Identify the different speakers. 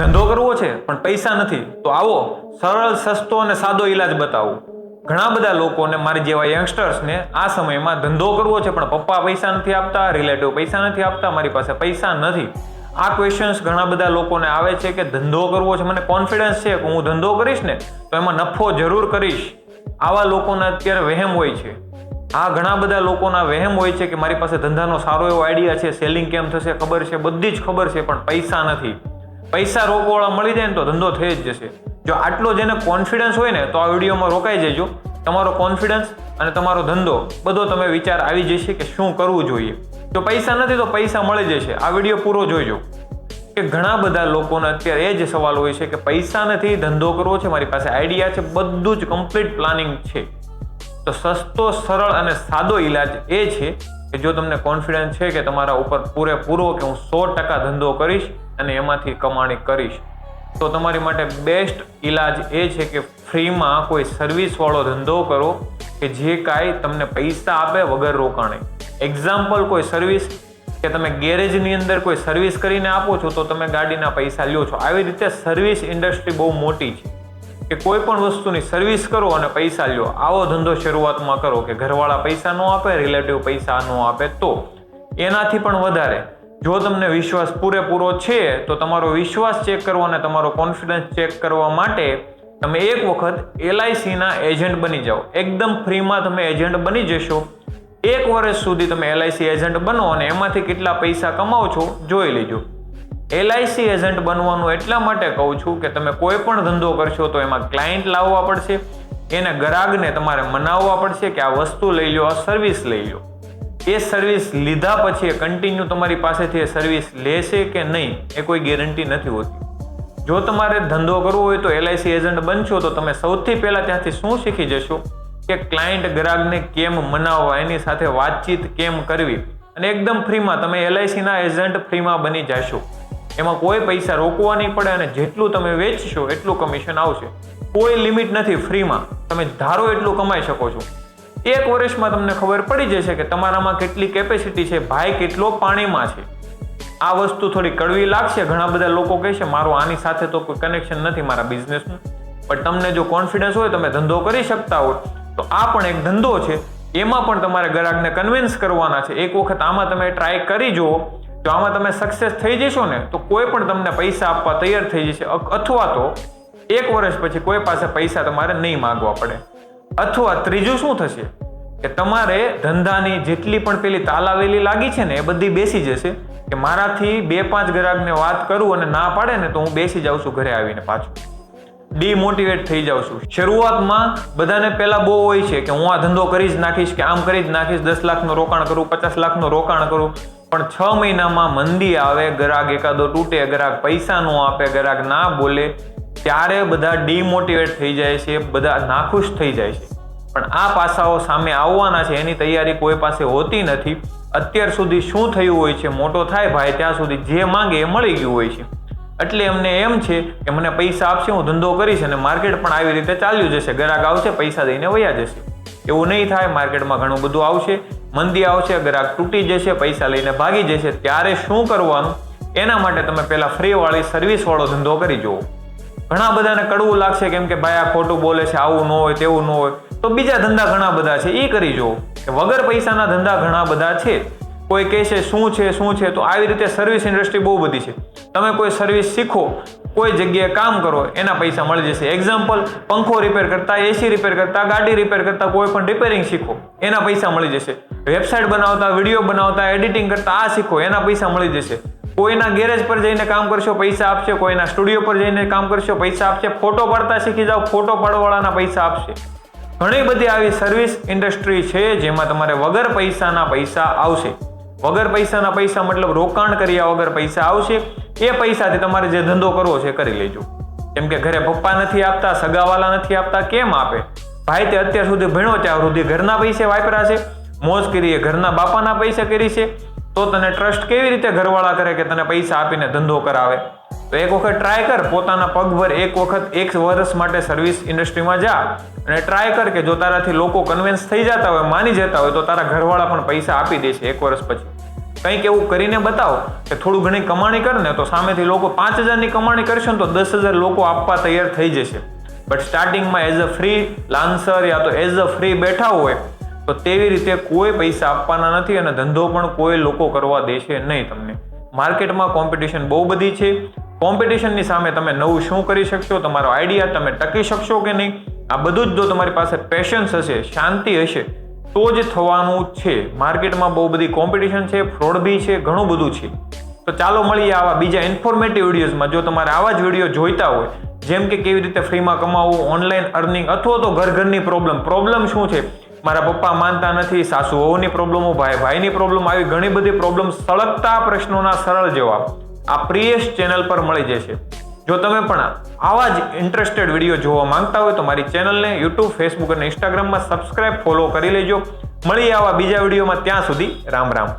Speaker 1: ધંધો કરવો છે, પણ પૈસા નથી. તો આવો, સરળ, સસ્તો અને સાદો ઈલાજ બતાવું. ઘણા બધા લોકોને મારી જેવા યંગસ્ટર્સને આ સમયમાં ધંધો કરવો છે, પણ પપ્પા પૈસા નથી આપતા, રિલેટિવ પૈસા નથી આપતા, મારી પાસે પૈસા નથી. આ ક્વેશ્ચન્સ ઘણા બધા લોકોને આવે છે કે ધંધો કરવો છે. મને કોન્ફિડન્સ છે કે હું ધંધો કરીશ ને, તો એમાં નફો જરૂર કરીશ. આવા લોકોના અત્યારે વહેમ હોય છે. આ ઘણા બધા લોકોના વહેમ હોય છે કે મારી પાસે ધંધાનો સારો એવો આઈડિયા છે સેલિંગ કેમ થશે ખબર છે, બધી જ ખબર છે, પણ પૈસા નથી. પૈસા રોકવાળા મળી જાય ને તો ધંધો થઈ જ જશે. જો આટલો જેને કોન્ફિડન્સ હોય ને, તો આ વિડીયોમાં રોકાઈ જજો. તમારો કોન્ફિડન્સ અને તમારો ધંધો, બધો તમે વિચાર આવી જશે કે શું કરવું જોઈએ. જો પૈસા નથી, તો પૈસા મળી જશે. આ વીડિયો પૂરો જોઈજો કે ઘણા બધા લોકોને અત્યારે એ જ સવાલ હોય છે કે પૈસા નથી, ધંધો કરવો છે, મારી પાસે આઈડિયા છે, બધું જ કમ્પ્લીટ પ્લાનિંગ છે. તો સસ્તો, સરળ અને સાદો ઈલાજ એ છે કે જો તમને કોન્ફિડન્સ છે કે તમારા ઉપર પૂરેપૂરો કે હું સો ટકા ધંધો કરીશ અને એમાંથી કમાણી કરીશ, તો તમારી માટે બેસ્ટ ઈલાજ એ છે કે ફ્રીમાં કોઈ સર્વિસવાળો ધંધો કરો કે જે કાંઈ તમને પૈસા આપે વગર રોકાણે. એક્ઝામ્પલ કોઈ સર્વિસ કે તમે ગેરેજની અંદર કોઈ સર્વિસ કરીને આપો છો તો તમે ગાડીના પૈસા લ્યો છો. આવી રીતે સર્વિસ ઇન્ડસ્ટ્રી બહુ મોટી છે. કે કોઈ પણ વસ્તુની સર્વિસ કરો અને પૈસા લ્યો. આવો ધંધો શરૂઆતમાં કરો કે ઘરવાળા પૈસા ન આપે રિલેટિવ પૈસા ન આપે તો. એનાથી પણ વધારે. જો તમને વિશ્વાસ પૂરેપૂરો છે, તો તમારો વિશ્વાસ ચેક કરવો અને તમારો કોન્ફિડન્સ ચેક કરવા માટે તમે એક વખત એલઆઈસીના એજન્ટ બની જાઓ. એકદમ ફ્રીમાં તમે એજન્ટ બની જશો. એક વર્ષ સુધી તમે એલઆઈસી એજન્ટ બનો અને એમાંથી કેટલા પૈસા કમાઓ છો, જોઈ લેજો. એલઆઈસી એજન્ટ બનવાનું એટલા માટે કહું છું કે તમે કોઈ પણ ધંધો કરશો તો એમાં ક્લાયન્ટ લાવવા પડશે. એને ગ્રાહકને તમારે મનાવવા પડશે કે આ વસ્તુ લઈ લો આ સર્વિસ લઈ લો એ સર્વિસ લીધા પછી એ કન્ટિન્યુ તમારી પાસેથી એ સર્વિસ લેશે કે નહીં એ કોઈ ગેરંટી નથી હોતી. જો તમારે ધંધો કરવો હોય તો એલઆઈસી એજન્ટ બનશો તો તમે સૌથી પહેલાં ત્યાંથી શું શીખી જશો? કે ક્લાયન્ટ ગ્રાહકને કેમ મનાવવા, એની સાથે વાતચીત કેમ કરવી? અને એકદમ ફ્રીમાં તમે એલઆઈસીના એજન્ટ ફ્રીમાં બની જશો. એમાં કોઈ પૈસા રોકવા નહીં પડે અને જેટલું તમે વેચશો એટલું કમિશન આવશે. કોઈ લિમિટ નથી ફ્રીમાં તમે ધારો એટલું કમાઈ શકો છો. એક વર્ષમાં તમને ખબર પડી જશે કે તમારામાં કેટલી કેપેસિટી છે, ભાઈ કેટલો પાણીમાં છે. આ વસ્તુ થોડી કડવી લાગશે. ઘણા બધા લોકો કહેશે, મારું આની સાથે તો કોઈ કનેક્શન નથી મારા બિઝનેસનું પણ તમને જો કોન્ફિડન્સ હોય, તમે ધંધો કરી શકતા હોય. તો આ પણ એક ધંધો છે. એમાં પણ તમારે ગ્રાહકને કન્વિન્સ કરવાના છે. એક વખત આમાં તમે ટ્રાય કરી જુઓ. જો આમાં તમે સક્સેસ થઈ જશો ને, તો કોઈ પણ તમને પૈસા આપવા તૈયાર થઈ જશે. અથવા તો એક વર્ષ પછી કોઈ પાસે પૈસા તમારે નહીં માગવા પડે. અથવા ત્રીજું શું થશે? કે તમારે ધંધાની જેટલી પણ પેલી તાલાવેલી લાગી છે ને, એ બધી બેસી જશે. કે મારાથી બે પાંચ ગ્રાહકને વાત કરું અને ના પાડે ને, તો હું બેસી જાઉં છું ઘરે આવીને પાછું. ડીમોટિવેટ થઈ જાઉં છું. શરૂઆતમાં બધાને પહેલાં બહુ હોય છે કે હું આ ધંધો કરી જ નાખીશ, કે આમ કરી જ નાખીશ, દસ લાખનું રોકાણ કરું, પચાસ લાખનું રોકાણ કરું. પણ છ મહિનામાં મંદી આવે, ગ્રાહક એકાદો તૂટે, ગ્રાહક પૈસા નો આપે, ગ્રાહક ના બોલે, ત્યારે બધા ડિમોટિવેટ થઈ જાય છે, બધા નાખુશ થઈ જાય છે. પણ આ પાસાઓ સામે આવવાના છે, એની તૈયારી કોઈ પાસે હોતી નથી. અત્યાર સુધી શું થયું હોય છે, મોટો થાય ભાઈ, ત્યાં સુધી જે માંગે એ મળી ગયું હોય છે. એટલે એમને એમ છે કે મને પૈસા આપશે, હું ધંધો કરીશ અને માર્કેટ પણ આવી રીતે ચાલ્યું જશે. ગ્રાહક આવશે, પૈસા દઈને વયા જશે. એવું નહીં થાય માર્કેટમાં ઘણું બધું આવશે. મંદી આવશે ગ્રાહક તૂટી જશે, પૈસા લઈને ભાગી જશે, ત્યારે શું કરવાનું? એના માટે તમે પહેલાં ફ્રીવાળી સર્વિસવાળો ધંધો કરી જુઓ. ઘણા બધાને કડવું લાગશે કેમ કે ભાઈ આ ખોટું બોલે છે, આવું ન હોય, તેવું ન હોય. તો બીજા ધંધા ઘણા બધા છે એ કરી જુઓ. કે વગર પૈસાના ધંધા ઘણા બધા છે. કોઈ કહે છે શું છે શું છે? તો આવી રીતે સર્વિસ ઇન્ડસ્ટ્રી બહુ બધી છે. તમે કોઈ સર્વિસ શીખો, કોઈ જગ્યાએ કામ કરો, એના પૈસા મળી જશે. એક્ઝામ્પલ પંખો રિપેર કરતા એસી રિપેર કરતા, ગાડી રિપેર કરતા, કોઈ પણ રિપેરિંગ શીખો. એના પૈસા મળી જશે. વેબસાઇટ બનાવતા, વીડિયો બનાવતા, એડિટિંગ કરતા, આ શીખો, એના પૈસા મળી જશે. કોઈના ગેરેજ પર જઈને કામ કરશો, પૈસા આપશે, કોઈના સ્ટુડિયો પર જઈને કામ કરશો, પૈસા આપશે, ફોટો પાડતા શીખી જાઓ, ફોટો પાડવાવાળાના પૈસા આપશે. ઘણી બધી આવી સર્વિસ ઇન્ડસ્ટ્રી છે જેમાં તમારે વગર પૈસાના પૈસા આવશે. વગર પૈસાના પૈસા મતલબ રોકાણ કર્યા વગર પૈસા આવશે. એ પૈસાથી તમારે જે ધંધો કરવો છે કરી લેજો. કેમ કે ઘરે પપ્પા નથી આપતા, સગાવાલા નથી આપતા, કેમ આપે? ભાઈ તે અત્યાર સુધી ભણ્યો ત્યાં સુધી ઘરના પૈસે વાપરા છે. મોજ કરીએ ઘરના બાપાના પૈસા કરી છે. તો તને ટ્રસ્ટ કેવી રીતે ઘરવાળા કરે કે તને પૈસા આપીને ધંધો કરાવે? તો એક વખત ટ્રાય કર, પોતાના પગભર એક વખત એક વર્ષ માટે સર્વિસ ઇન્ડસ્ટ્રીમાં જા. અને ટ્રાય કર કે જો તારાથી લોકો કન્વિન્સ થઈ જતા હોય, માની જતા હોય, તો તારા ઘરવાળા પણ પૈસા આપી દે છે એક વર્ષ પછી. કંઈક એવું કરીને બતાવો કે થોડું ઘણી કમાણી કર ને તો સામેથી લોકો પાંચ હજારની કમાણી કરશે ને તો દસ હજાર લોકો આપવા તૈયાર થઈ જશે. બટ સ્ટાર્ટિંગમાં એઝ અ ફ્રી લાન્સર યા તો એઝ અ ફ્રી બેઠા હોય, તો તેવી રીતે કોઈ પૈસા આપવાના નથી અને ધંધો પણ કોઈ લોકો કરવા દેશે નહીં તમને. માર્કેટમાં કોમ્પિટિશન બહુ બધી છે. કોમ્પિટિશનની સામે તમે નવું શું કરી શકશો, તમારો આઈડિયા તમે ટકી શકશો કે નહીં, આ બધું જ જો તમારી પાસે પેશન્સ હશે, શાંતિ હશે, તો જ થવાનું છે. માર્કેટમાં બહુ બધી કોમ્પિટિશન છે ફ્રોડ બી છે, ઘણું બધું છે. તો ચાલો મળીએ આવા બીજા ઇન્ફોર્મેટિવ વિડીયોઝમાં જો તમારે આવા જ વીડિયો જોઈતા હોય જેમ કે કેવી રીતે ફ્રીમાં કમાવવું ઓનલાઈન અર્નિંગ અથવા તો ઘર ઘરની પ્રોબ્લેમ પ્રોબ્લેમ શું છે? મારા પપ્પા માનતા નથી સાસુ વહુની પ્રોબ્લેમો ભાઈ ભાઈની પ્રોબ્લેમ આવી ઘણી બધી પ્રોબ્લેમ સળગતા પ્રશ્નોના સરળ જવાબ આ પ્રિયેશ ચેનલ પર મળી જશે. જો તમે પણ આવા જ ઇન્ટરેસ્ટેડ વીડિયો જોવા માંગતા હોય તો મારી ચેનલને યુટ્યુબ ફેસબુક અને ઇન્સ્ટાગ્રામમાં સબસ્ક્રાઇબ ફોલો કરી લેજો. મળીએ આવા બીજા વિડીયોમાં ત્યાં સુધી રામ રામ.